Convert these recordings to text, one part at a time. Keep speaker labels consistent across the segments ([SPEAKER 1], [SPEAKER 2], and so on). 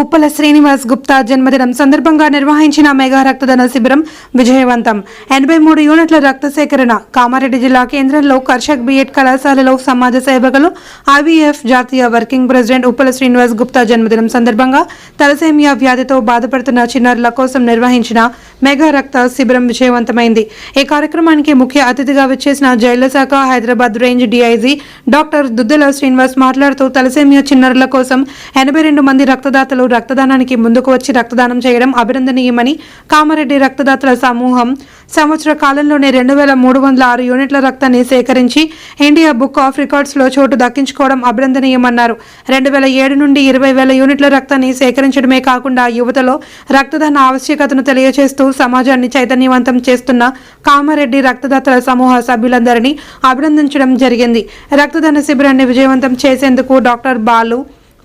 [SPEAKER 1] ఉప్పల శ్రీనివాస్ గుప్తా జన్మదినం సందర్భంగా నిర్వహించిన మెగా రక్తదాన శిబిరం విజయవంతం. ఎనభై మూడు యూనిట్ల రక్త సేకరణ కామారెడ్డి జిల్లా కేంద్రంలో కర్షక్ బిఎడ్ కళాశాలలో సమాజ సేవకులు ఐవీఎఫ్ జాతీయ వర్కింగ్ ప్రెసిడెంట్ ఉప్పల శ్రీనివాస్ గుప్తా జన్మదినం సందర్భంగా తలసేమియా వ్యాధితో బాధపడుతున్న చిన్నారుల కోసం నిర్వహించిన మెగా రక్త శిబిరం విజయవంతమైంది. ఈ కార్యక్రమానికి ముఖ్య అతిథిగా విచ్చేసిన జైళ్ళ శాఖ Hyderabad range DIG doctor Duddala Srinivas మాట్లాడుతూ తలసేమియా చిన్నారుల కోసం ఎనభై రెండు మంది రక్తదాతలు రక్తదానానికి ముందుకు వచ్చి రక్తదానం చేయడం అభినందనీయమని కామారెడ్డి రక్తదాతల సమూహం సంవత్సర కాలంలోనే రెండు వేల మూడు వందల ఆరు యూనిట్ల రక్తాన్ని సేకరించి ఇండియా బుక్ ఆఫ్ రికార్డ్స్లో చోటు దక్కించుకోవడం అభినందనీయమన్నారు. రెండు వేల ఏడు నుండి ఇరవై వేల యూనిట్ల రక్తాన్ని సేకరించడమే కాకుండా యువతలో రక్తదాన ఆవశ్యకతను తెలియజేస్తూ సమాజాన్ని చైతన్యవంతం చేస్తున్న కామారెడ్డి రక్తదాతల సమూహ సభ్యులందరినీ అభినందించడం జరిగింది. రక్తదాన శిబిరాన్ని విజయవంతం చేసేందుకు డాక్టర్ బాలు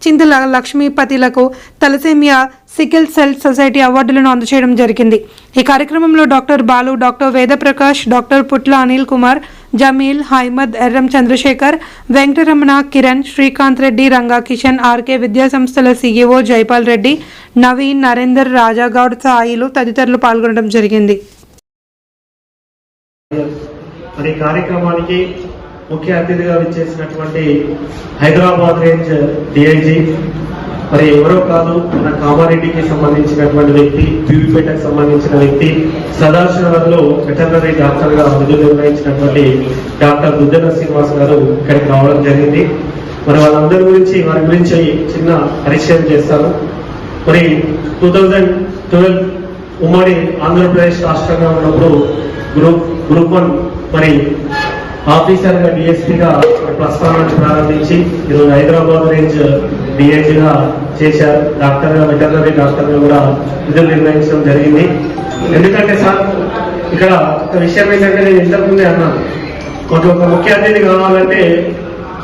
[SPEAKER 1] చింతల లక్ష్మీపతిలకు తలసేమియా సికిల్ సెల్ సొసైటీ అవార్డులను అందచేయడం జరిగింది. ఈ కార్యక్రమంలో doctor Balu doctor Vedaprakash doctor Putla Anil Kumar Jameel Hymad Erram Chandrashekar Venkataramana Kiran Srikanth Reddy Ranga Kishan RK విద్యాసంస్థల సీఈఓ జైపాల్ రెడ్డి నవీన్ నరేందర్ రాజాగౌడ్ సాయిలు తదితరులు పాల్గొనడం జరిగింది.
[SPEAKER 2] మరి కార్యక్రమానికి ముఖ్య అతిథిగా విచ్చేసినటువంటి హైదరాబాద్ రేంజ్ డిఐజీ మరి ఎవరో కాదు మన కామారెడ్డికి సంబంధించినటువంటి వ్యక్తి పీవీపేటకు సంబంధించిన వ్యక్తి సదాశివరంలో వెటర్నరీ డాక్టర్గా విధులు నిర్వహించినటువంటి డాక్టర్ బుద్ధన శ్రీనివాస్ గారు ఇక్కడికి రావడం జరిగింది. మరి వాళ్ళందరి గురించి వారి గురించి చిన్న పరిచయం చేస్తాను. మరి టూ థౌజండ్ ట్వెల్వ్ ఉమ్మడి ఆంధ్రప్రదేశ్ రాష్ట్రంగా ఉన్నప్పుడు గ్రూప్ గ్రూప్ వన్ మరి ఆఫీసర్గా డిఎస్పీగా ప్రస్థానాన్ని ప్రారంభించి ఈరోజు హైదరాబాద్ రేంజ్ డిఎస్పీగా చేశారు. డాక్టర్గా వెటర్నరీ డాక్టర్గా కూడా విధులు నిర్ణయించడం జరిగింది. ఎందుకంటే సార్ ఇక్కడ ఒక విషయం ఏంటంటే నేను ఇంతకుముందే అన్నాను. మాకు ఒక ముఖ్య అతిథి కావాలంటే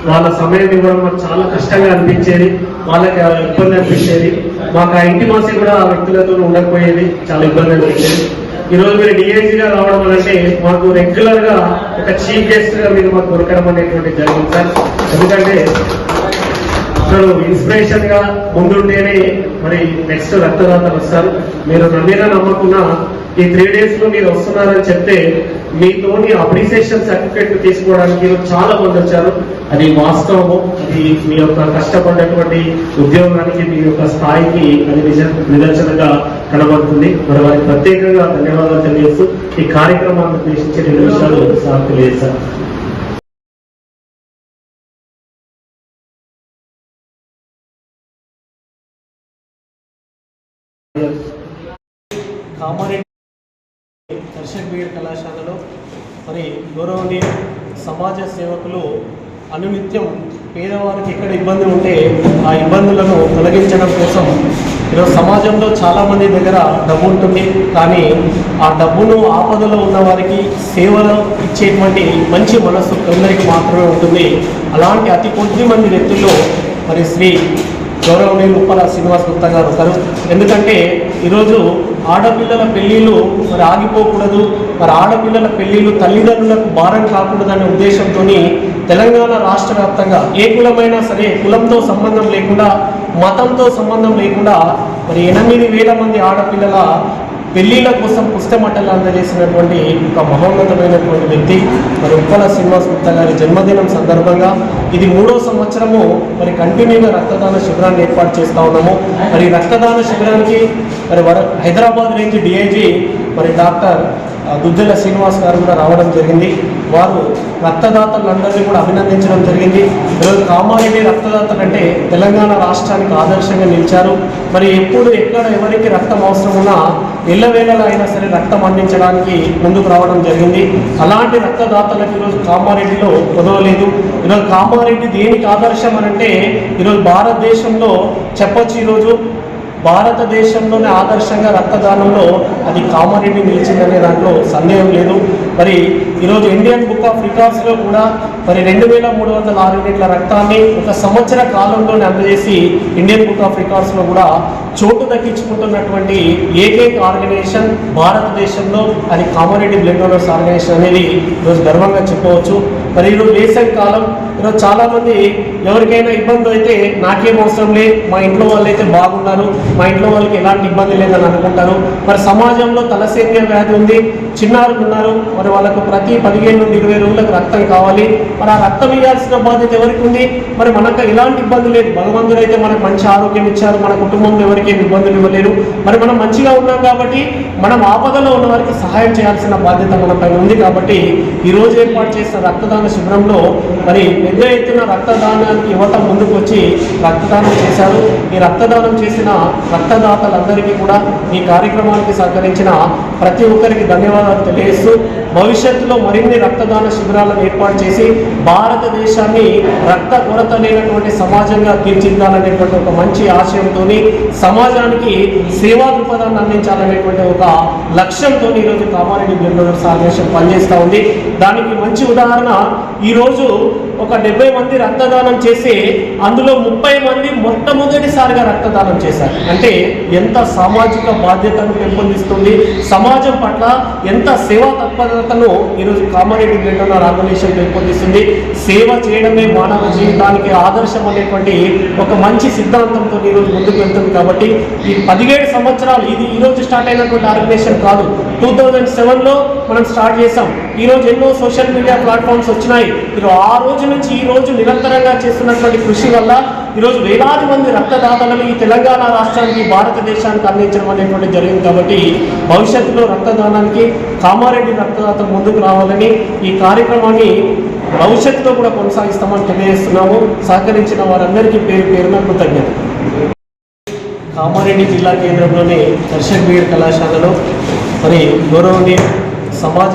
[SPEAKER 2] వాళ్ళ సమయం ఇవ్వడం మాకు చాలా కష్టంగా అనిపించేది. వాళ్ళకి ఇబ్బంది అనిపించేది. మాకు ఆ ఇంటి మాసి కూడా ఆ వ్యక్తులతో ఉండకపోయేది. చాలా ఇబ్బంది అనిపించేది. ఈ రోజు మీరు డిఐజీగా రావడం అంటే మాకు రెగ్యులర్గా ఒక చీఫ్ గెస్ట్గా మీరు మాకు దొరకడం అనేటువంటి జరిగింది సార్. ఎందుకంటే అసలు ఇన్స్పిరేషన్గా ముందుంటేనే మరి నెక్స్ట్ రక్తదాతలు వస్తారు. మీరు నమ్మినా నమ్మకున్నా ఈ త్రీ డేస్లో మీరు వస్తున్నారని చెప్తే మీతోని అప్రిసియేషన్ సర్టిఫికేట్ తీసుకోవడానికి చాలా మంది వచ్చారు. అది వాస్తవము. అది మీ యొక్క కష్టపడినటువంటి ఉద్యోగానికి మీ యొక్క స్థాయికి అది నిజ కనబడుతుంది. మరి వారికి ప్రత్యేకంగా ధన్యవాదాలు తెలియజేస్తూ ఈ కార్యక్రమాన్ని ఉద్దేశించి రెండు విషయాలు సార్ తెలియజేశారు.
[SPEAKER 3] కామారెడ్డి దర్శక్ బీఎడ్ కళాశాలలో మరి గౌరవనీయ సమాజ సేవకులు అనునిత్యం పేదవారికి ఎక్కడ ఇబ్బంది ఉంటే ఆ ఇబ్బందులను తొలగించడం కోసం ఈరోజు సమాజంలో చాలామంది దగ్గర డబ్బు ఉంటుంది కానీ ఆ డబ్బును ఆపదలో ఉన్న వారికి సేవలు ఇచ్చేటువంటి మంచి మనస్సు కొందరికి మాత్రమే ఉంటుంది. అలాంటి అతి కొద్ది మంది వ్యక్తుల్లో మరి శ్రీ గౌరవనీయులు ఉప్పల శ్రీనివాస్ గుప్తా గారు ఎందుకంటే ఈరోజు ఆడపిల్లల పెళ్ళిళ్ళు మరి ఆగిపోకూడదు. మరి ఆడపిల్లల పెళ్ళిళ్ళు తల్లిదండ్రులకు భారం కాకూడదనే ఉద్దేశంతో తెలంగాణ రాష్ట్ర వ్యాప్తంగా ఏ కులమైనా సరే కులంతో సంబంధం లేకుండా మతంతో సంబంధం లేకుండా మరి ఎనిమిది వేల మంది ఆడపిల్లల పెళ్ళిళ్ళ కోసం పుస్తమట్టలు అందజేసినటువంటి ఒక మహోన్నతమైనటువంటి వ్యక్తి మరి ఉప్పల శ్రీనివాస్ గుప్తా గారి జన్మదినం సందర్భంగా ఇది మూడో సంవత్సరము మరి కంటిన్యూగా రక్తదాన శిబిరాన్ని ఏర్పాటు చేస్తా ఉన్నాము. మరి రక్తదాన శిబిరానికి మరి వర హైదరాబాద్ రేంజ్ డిఐజీ మరి డాక్టర్ ఆ, శ్రీనివాస్ గారు కూడా రావడం జరిగింది. వారు రక్తదాతలందరినీ కూడా అభినందించడం జరిగింది. ఈరోజు కామారెడ్డి రక్తదాతలు అంటే తెలంగాణ రాష్ట్రానికి ఆదర్శంగా నిలిచారు. మరి ఎప్పుడు ఎక్కడ ఎవరికి రక్తం అవసరం ఉన్నా ఎల్లవేళలా అయినా సరే రక్తం అందించడానికి ముందుకు రావడం జరిగింది. అలాంటి రక్తదాతలకు ఈరోజు కామారెడ్డిలో కుదవలేదు ఈరోజు కామారెడ్డి దేనికి ఆదర్శం అనంటే ఈరోజు భారతదేశంలో చెప్పొచ్చు ఈరోజు. భారతదేశంలోనే ఆదర్శంగా రక్తదానంలో అది కామారెడ్డి నిలిచిందనే దాంట్లో సందేహం లేదు. మరి ఈరోజు ఇండియన్ బుక్ ఆఫ్ రికార్డ్స్లో కూడా మరి రెండు వేల మూడు వందల ఆరు యూనిట్ల రక్తాన్ని ఒక సంవత్సర కాలంలోనే అందజేసి ఇండియన్ బుక్ ఆఫ్ రికార్డ్స్లో కూడా చోటు దక్కించుకుంటున్నటువంటి ఏకైక ఆర్గనైజేషన్ భారతదేశంలో అది కామారెడ్డి బ్లడ్ డోనర్స్ ఆర్గనైజేషన్ అనేది ఈరోజు గర్వంగా చెప్పవచ్చు. మరి ఈరోజు వేసవి కాలం ఈరోజు చాలామంది ఎవరికైనా ఇబ్బంది అయితే నాకేం అవసరం లేదు మా ఇంట్లో వాళ్ళు అయితే బాగున్నారు మా ఇంట్లో వాళ్ళకి ఎలాంటి ఇబ్బంది లేదని అనుకుంటారు. మరి సమాజంలో తలసేమియా వ్యాధి ఉంది చిన్నారులు ఉన్నారు మరి వాళ్ళకు ప్రతి పదిహేను నుండి ఇరవై రోజులకు రక్తం కావాలి. మరి ఆ రక్తం ఇవ్వాల్సిన బాధ్యత ఎవరికి ఉంది? మరి మనకు ఎలాంటి ఇబ్బంది లేదు. భగవంతుడు అయితే మనకు మంచి ఆరోగ్యం ఇచ్చారు. మన కుటుంబంలో ఎవరికి ఏమి ఇబ్బందులు ఇవ్వలేరు మరి మనం మంచిగా ఉన్నాం కాబట్టి మనం ఆపదలో ఉన్న వారికి సహాయం చేయాల్సిన బాధ్యత మనపై ఉంది కాబట్టి ఈ రోజు ఏర్పాటు చేసిన రక్తదాన శిబిరంలో మరి పెద్ద ఎత్తున రక్తదానానికి యువత ముందుకు వచ్చి రక్తదానం చేశారు. ఈ రక్తదానం చేసిన రక్తదాతలందరికీ కూడా ఈ కార్యక్రమానికి సహకరించిన ప్రతి ఒక్కరికి ధన్యవాదాలు తెలియజేస్తూ భవిష్యత్తులో మరిన్ని రక్తదాన శిబిరాలను ఏర్పాటు చేసి భారతదేశాన్ని రక్త కొరత లేనటువంటి సమాజంగా తీర్చిదిద్దాలనేటువంటి ఒక మంచి ఆశయంతో సమాజానికి సేవా దృక్పథాన్ని అందించాలనేటువంటి ఒక లక్ష్యంతో ఈరోజు కామారెడ్డి బ్లడ్ డోనర్స్ ఆర్గనైజేషన్ పనిచేస్తూ ఉంది. దానికి మంచి ఉదాహరణ ఈరోజు ఒక డెబ్బై మంది రక్తదానం చేసి అందులో ముప్పై మంది మొట్టమొదటిసారిగా రక్తదానం చేశారు. అంటే ఎంత సామాజిక బాధ్యతను పెంపొందిస్తుంది సమాజం పట్ల ఎంత సేవా తత్పరతను ఈరోజు కామారెడ్డి బ్లడ్ డోనర్ ఆర్గనైజేషన్ పెంపొందిస్తుంది. సేవ చేయడమే మానవ జీవితానికి ఆదర్శం అనేటువంటి ఒక మంచి సిద్ధాంతంతో ఈరోజు ముందుకు వెళ్తుంది కాబట్టి ఈ పదిహేడు సంవత్సరాలు ఇది ఈరోజు స్టార్ట్ అయినటువంటి ఆర్గనైజేషన్ కాదు. టూ థౌజండ్ సెవెన్లో మనం స్టార్ట్ చేసాం ఈరోజు ఎన్నో సోషల్ మీడియా ప్లాట్ఫామ్స్ వచ్చినాయి. మీరు ఆ రోజు నుంచి ఈ రోజు నిరంతరంగా చేస్తున్నటువంటి కృషి వల్ల ఈరోజు వేలాది మంది రక్తదాతలను ఈ తెలంగాణ రాష్ట్రానికి భారతదేశానికి అందించడం అనేటువంటి జరిగింది కాబట్టి భవిష్యత్తులో రక్తదానానికి కామారెడ్డి రక్తదాత ముందుకు రావాలని ఈ కార్యక్రమాన్ని భవిష్యత్తులో కూడా కొనసాగిస్తామని తెలియజేస్తున్నాము. సహకరించిన వారందరికీ పేరు పేరున కృతజ్ఞత కామారెడ్డి జిల్లా కేంద్రంలోని దర్శక్ బీడ్ కళాశాలలో మరి గౌరవనీయ సమాజ